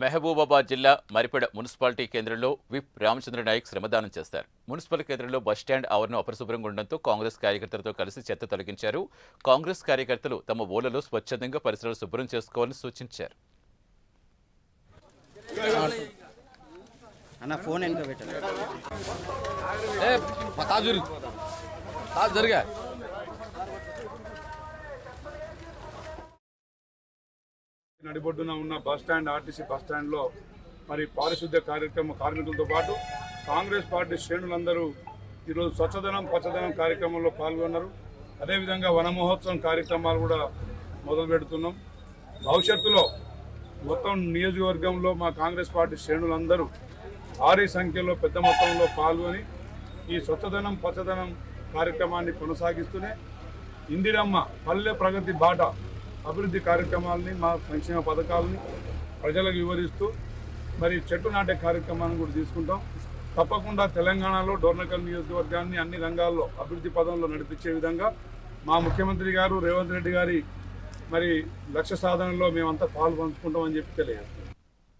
మహబూబాబాద్ జిల్లా మరిపెడ మున్సిపాలిటీ కేంద్రంలో విప్ రామచంద్ర నాయక్ శ్రమదానం చేస్తారు. మున్సిపల్ కేంద్రంలో బస్టాండ్ ఆవరణం అపరిశుభ్రంగా ఉండడంతో కాంగ్రెస్ కార్యకర్తలతో కలిసి చెత్త తొలగించారు. కాంగ్రెస్ కార్యకర్తలు తమ ఊళ్ళలో స్వచ్ఛందంగా పరిసరాలు శుభ్రం చేసుకోవాలని సూచించారు. అన్న ఫోన్ నడిబొడ్డున ఉన్న బస్ స్టాండ్ ఆర్టీసీ బస్ స్టాండ్లో మరి పారిశుద్ధ్య కార్యక్రమ కార్మికులతో పాటు కాంగ్రెస్ పార్టీ శ్రేణులందరూ ఈరోజు స్వచ్ఛదనం పచ్చదనం కార్యక్రమంలో పాల్గొన్నారు. అదేవిధంగా వన మహోత్సవం కార్యక్రమాలు కూడా మొదలు పెడుతున్నాం. భవిష్యత్తులో మొత్తం నియోజకవర్గంలో మా కాంగ్రెస్ పార్టీ శ్రేణులందరూ భారీ సంఖ్యలో పెద్ద మొత్తంలో పాల్గొని ఈ స్వచ్ఛదనం పచ్చదనం కార్యక్రమాన్ని కొనసాగిస్తూనే ఇందిరమ్మ పల్లె ప్రగతి బాట అభివృద్ధి కార్యక్రమాలని మా సంక్షేమ పథకాలని ప్రజలకు వివరిస్తూ మరి చెట్టు నాటే కార్యక్రమాన్ని కూడా తీసుకుంటాం. తప్పకుండా తెలంగాణలో డోర్నకల్ నియోజకవర్గాన్ని అన్ని రంగాల్లో అభివృద్ధి పదంలో నడిపించే విధంగా మా ముఖ్యమంత్రి గారు రేవంత్ రెడ్డి గారి మరి లక్ష్య సాధనలో మేమంతా పాలు పంచుకుంటామని చెప్పి తెలియదు